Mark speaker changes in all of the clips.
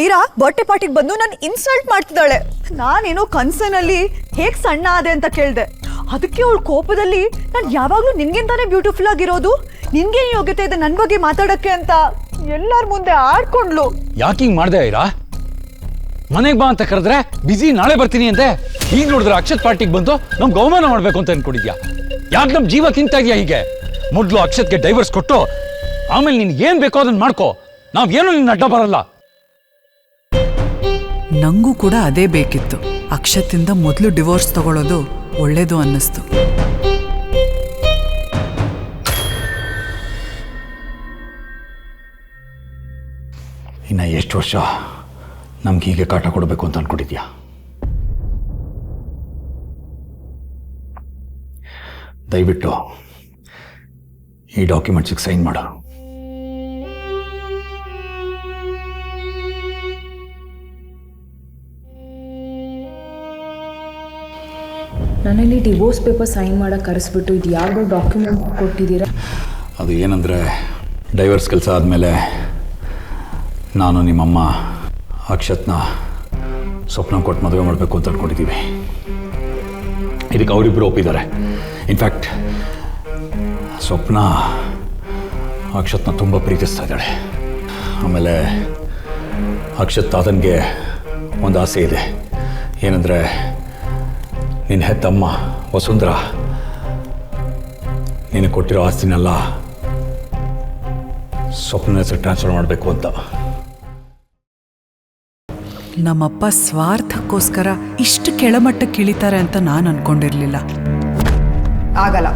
Speaker 1: Aira birthday ಪಾರ್ಟಿಗೆ ಬಂದು ನಾನು ಇನ್ಸಲ್ಟ್ ಮಾಡ್ತಿದ್ದಾಳೆ. ನಾನೇನೋ ಕನ್ಸನಲ್ಲಿ ಹೇಗ್ ಸಣ್ಣ ಆದೆ ಅಂತ ಕೇಳ್ದೆ. ಅದಕ್ಕೆ ಅವಳ ಕೋಪದಲ್ಲಿ ನಾನು ಯಾವಾಗ್ಲೂ ನಿನ್ಗೆಂತಾನೆ ಬ್ಯೂಟಿಫುಲ್ ಆಗಿರೋದು, ನಿನ್ಗೆ ಯೋಗ್ಯತೆ ಇದೆ ನನ್ನ ಬಗ್ಗೆ ಮಾತಾಡಕ್ಕೆ ಅಂತ ಎಲ್ಲರ ಮುಂದೆ ಆಡ್ಕೊಂಡ್ಲು.
Speaker 2: ಯಾಕೆ ಹಿಂಗ್ ಮಾಡ್ದೆ ಐರಾ? ಮನೆಗೆ ಬಾ ಅಂತ ಕರೆದ್ರೆ ಬಿಸಿ ನಾಳೆ ಬರ್ತೀನಿ ಅಂತೆ ಈಗ ನೋಡಿದ್ರೆ ಅಕ್ಷತ್ ಪಾರ್ಟಿಗೆ ಬಂದು ನಮ್ಗೆ ಗೌಮಾನ ಮಾಡ್ಬೇಕು ಅಂತ ಅನ್ಕೊಂಡಿದ್ಯಾ? ಯಾಕೆ ನಮ್ ಜೀವ ತಿಂತಾ ಇದೆಯಾ ಹೀಗೆ? ಮೊದಲು ಅಕ್ಷತ್ಗೆ ಡೈವರ್ಸ್ ಕೊಟ್ಟು, ಆಮೇಲೆ ನಿನ್ಗೆ ಏನ್ ಬೇಕೋ ಅದನ್ನ ಮಾಡ್ಕೋ. ನಾವೇನು ನಿನ್ನ ಅಡ್ಡ ಬರಲ್ಲ.
Speaker 3: ನಂಗೂ ಕೂಡ ಅದೇ ಬೇಕಿತ್ತು. ಅಕ್ಷತಿಂದ ಮೊದಲು ಡಿವೋರ್ಸ್ ತಗೊಳ್ಳೋದು ಒಳ್ಳೇದು ಅನ್ನಿಸ್ತು.
Speaker 2: ಇನ್ನ ಎಷ್ಟು ವರ್ಷ ನಮ್ಗೆ ಹೀಗೆ ಕಾಟ ಕೊಡಬೇಕು ಅಂತ ಅನ್ಕೊಂಡಿದ್ಯಾ? ದಯವಿಟ್ಟು ಈ ಡಾಕ್ಯುಮೆಂಟ್ಸಿಗೆ ಸೈನ್ ಮಾಡು.
Speaker 4: ನನ್ನಲ್ಲಿ ಡಿವೋರ್ಸ್ ಪೇಪರ್ ಸೈನ್ ಮಾಡಕ್ಕೆ ಕರೆಸ್ಬಿಟ್ಟು ಇದು ಯಾವುದೋ ಡಾಕ್ಯುಮೆಂಟ್ ಕೊಟ್ಟಿದ್ದೀರಾ?
Speaker 2: ಅದು ಏನಂದರೆ ಡೈವರ್ಸ್ ಕೆಲಸ ಆದಮೇಲೆ ನಾನು ನಿಮ್ಮಮ್ಮ ಅಕ್ಷತ್ನ ಸ್ವಪ್ನ ಕೊಟ್ಟು ಮದುವೆ ಮಾಡಬೇಕು ಅಂತ ಅಂದ್ಕೊಂಡಿದ್ದೀವಿ ಇದಕ್ಕೆ ಅವರಿಬ್ಬರು ಒಪ್ಪಿದ್ದಾರೆ. ಇನ್ಫ್ಯಾಕ್ಟ್ ಸ್ವಪ್ನ ಅಕ್ಷತ್ನ ತುಂಬ ಪ್ರೀತಿಸ್ತಾ ಇದ್ದಾಳೆ. ಆಮೇಲೆ ಅಕ್ಷತ್ ತಾತನಿಗೆ ಒಂದು ಆಸೆ ಇದೆ. ಏನಂದರೆ ನಿನ್ನ ಹೆತ್ತಮ್ಮ ವಸುಂಧರ ನಿನಗೆ ಕೊಟ್ಟಿರೋ ಆಸ್ತಿನೆಲ್ಲ ಸ್ವಪ್ನ ಹೆಸರು ಟ್ರಾನ್ಸ್ಫರ್ ಮಾಡಬೇಕು ಅಂತ.
Speaker 3: ನಮ್ಮಪ್ಪ ಸ್ವಾರ್ಥಕ್ಕೋಸ್ಕರ ಇಷ್ಟು ಕೆಳಮಟ್ಟಕ್ಕೆ ಇಳಿತಾರೆ ಅಂತ ನಾನು ಅನ್ಕೊಂಡಿರ್ಲಿಲ್ಲ.
Speaker 4: ಆಗಲ್ಲ.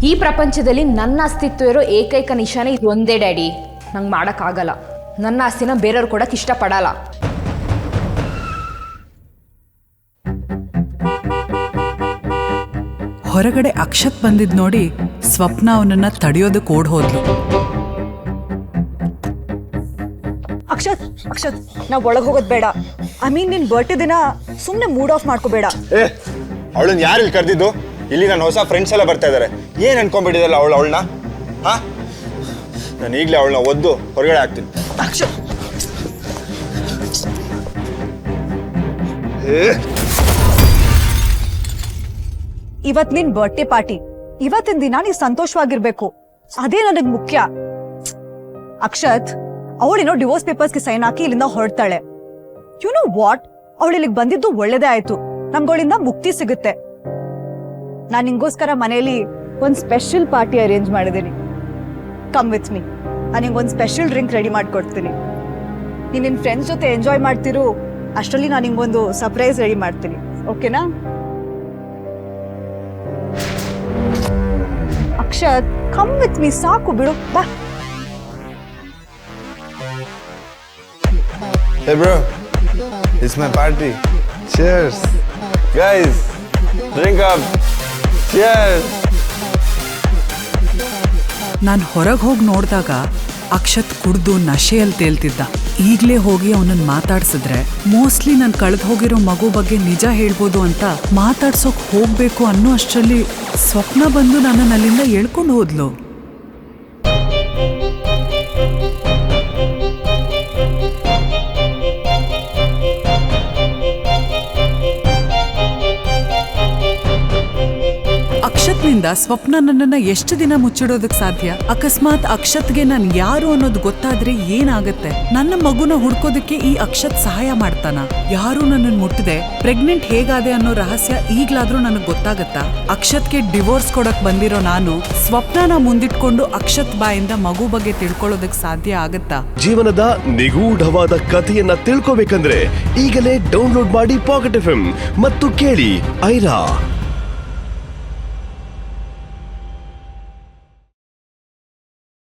Speaker 4: ಈ ಪ್ರಪಂಚದಲ್ಲಿ ನನ್ನ ಅಸ್ತಿತ್ವ ಇರೋ ಏಕೈಕ ನಿಶಾನೆ ಇದು ಒಂದೇ ಡ್ಯಾಡಿ. ನಂಗೆ ಮಾಡೋಕ್ಕಾಗಲ್ಲ ನನ್ನ ಆಸ್ತಿನ ಬೇರೆಯವ್ರು ಕೊಡಕ್ಕೆ ಇಷ್ಟಪಡಲ್ಲ.
Speaker 3: ಹೊರಗಡೆ ಅಕ್ಷತ್ ಬಂದಿದ್ ನೋಡಿ ಸ್ವಪ್ನ ಅವನನ್ನ ತಡೆಯೋದಕ್ಕೆ ಓಡ್ ಹೋದ್ಲು.
Speaker 1: ಅಕ್ಷತ್ ಅಕ್ಷತ್ ನಾವ್ ಒಳಗ್ ಹೋಗೋದ್ ಬೇಡ. ಐ ಮೀನ್ ನಿನ್ ಬರ್ಡೇ ದಿನ ಸುಮ್ಮನೆ ಮೂಡ್ ಆಫ್ ಮಾಡ್ಕೋಬೇಡ.
Speaker 5: ಏ ಅವಳನ್ನ ಯಾರು ಇಲ್ಲಿ ಕರೆದಿದ್ದು? ಇಲ್ಲಿ ನನ್ನ ಹೊಸ ಫ್ರೆಂಡ್ಸ್ ಎಲ್ಲ ಬರ್ತಾ ಇದ್ದಾರೆ ಏನು ಅನ್ಕೊಂಡ್ಬಿಟ್ಟಿದಲ್ಲ ಅವಳು ಅವಳನ್ನ? ಹಾ? ನಾನು ಈಗಲೇ ಅವಳನ್ನ ಒದ್ದು ಹೊರಗಡೆ ಹಾಕ್ತೀನಿ.
Speaker 1: ಅಕ್ಷತ್.
Speaker 5: ಏ
Speaker 1: ಇವತ್ ನಿನ್ ಬರ್ಡೇ ಪಾರ್ಟಿ ಇವತ್ತಿನ ದಿನ ನೀ ಸಂತೋಷವಾಗಿರ್ಬೇಕು. ಅದೇ ನನಗ್ ಮುಖ್ಯ. ಅಕ್ಷತ್ ಅವಳೇನೋ ಡಿವೋರ್ಸ್ ಪೇಪರ್ಸ್ಗೆ ಸೈನ್ ಹಾಕಿ ಇಲ್ಲಿಂದ ಹೊರಡ್ತಾಳೆ. ಯು ನೋ ವಾಟ್ ಅವಳು ಇಲ್ಲಿಗೆ ಬಂದಿದ್ದು ಒಳ್ಳೇದೇ ಆಯ್ತು. ನಮ್ಗಳಿಂದ ಮುಕ್ತಿ ಸಿಗುತ್ತೆ. ನಾನ್ ನಿಂಗೋಸ್ಕರ ಮನೆಯಲ್ಲಿ ಒಂದ್ ಸ್ಪೆಷಲ್ ಪಾರ್ಟಿ ಅರೇಂಜ್ ಮಾಡಿದೀನಿ ಕಮ್ ವಿತ್ ಮೀ ನಾನು ಒಂದು ಸ್ಪೆಷಲ್ ಡ್ರಿಂಕ್ ರೆಡಿ ಮಾಡ್ಕೊಡ್ತೀನಿ. ನೀನ್ ನಿನ್ ಫ್ರೆಂಡ್ಸ್ ಜೊತೆ ಎಂಜಾಯ್ ಮಾಡ್ತಿರು, ಅಷ್ಟರಲ್ಲಿ ನಾನು ನಿಂಗೊಂದು ಸರ್ಪ್ರೈಸ್ ರೆಡಿ ಮಾಡ್ತೀನಿ. ಓಕೆನಾ ಅಕ್ಷತ್ ಕಮ್ ವಿತ್ ಮೀ ಸಾಕು ಬಿಡು ಬಾ
Speaker 5: Hey bro, it's my party. Cheers. Guys, drink up. Cheers.
Speaker 3: ನಾನು ಹೊರಗೆ ಹೋಗಿ ನೋಡಿದಾಗ ಅಕ್ಷತ್ ಕುಡ್ದು ನಶೆಯಲ್ಲಿ ತೇಲ್ತಿದ್ದ ಈಗ್ಲೇ ಹೋಗಿ ಅವನನ್ನ ಮಾತಾಡ್ಸಿದ್ರೆ, ಮೋಸ್ಟ್ಲಿ ನಾನು ಕಳೆದು ಹೋಗಿರೋ ಮಗು ಬಗ್ಗೆ ನಿಜ ಹೇಳ್ಬೋದು ಅಂತ ಮಾತಾಡ್ಸೋಕ್ ಹೋಗ್ಬೇಕು ಅನ್ನೋ ಅಷ್ಟರಲ್ಲಿ ಸ್ವಪ್ನ ಬಂದು ನನ್ನನ್ನು ಅಲ್ಲಿಂದ ಎಳ್ಕೊಂಡು ಹೋದ್ಲು. ಸ್ವಪ್ನ ನನ್ನನ್ನ ಎಷ್ಟು ದಿನ ಮುಚ್ಚಿಡೋದಕ್ ಸಾಧ್ಯ? ಅಕಸ್ಮಾತ್ ಅಕ್ಷತ್ಗೆ ನಾನು ಯಾರು ಅನ್ನೋದು ಗೊತ್ತಾದ್ರೆ ಏನಾಗತ್ತೆ? ನನ್ನ ಮಗುನ ಹುಡ್ಕೋದಕ್ಕೆ ಈ ಅಕ್ಷತ್ ಸಹಾಯ ಮಾಡ್ತಾನ? ಯಾರು ನನ್ನನ್ನು ಮುಟ್ಟದೆ ಪ್ರೆಗ್ನೆಂಟ್ ಹೇಗಾದೆ ಅನ್ನೋ ರಹಸ್ಯ ಈಗ್ಲಾದ್ರೂ ನನಗ್ ಗೊತ್ತಾಗತ್ತಾ? ಅಕ್ಷತ್ಗೆ ಡಿವೋರ್ಸ್ ಕೊಡಕ್ ಬಂದಿರೋ ನಾನು ಸ್ವಪ್ನನ ಮುಂದಿಟ್ಕೊಂಡು ಅಕ್ಷತ್ ಬಾಯಿಂದ ಮಗು ಬಗ್ಗೆ ತಿಳ್ಕೊಳ್ಳೋದಕ್ ಸಾಧ್ಯ ಆಗತ್ತಾ?
Speaker 6: ಜೀವನದ ನಿಗೂಢವಾದ ಕಥೆಯನ್ನ ತಿಳ್ಕೋಬೇಕಂದ್ರೆ ಈಗಲೇ ಡೌನ್ಲೋಡ್ ಮಾಡಿ ಪಾಕೆಟ್ ಎಫ್ ಮತ್ತು ಕೇಳಿ ಐರಾ.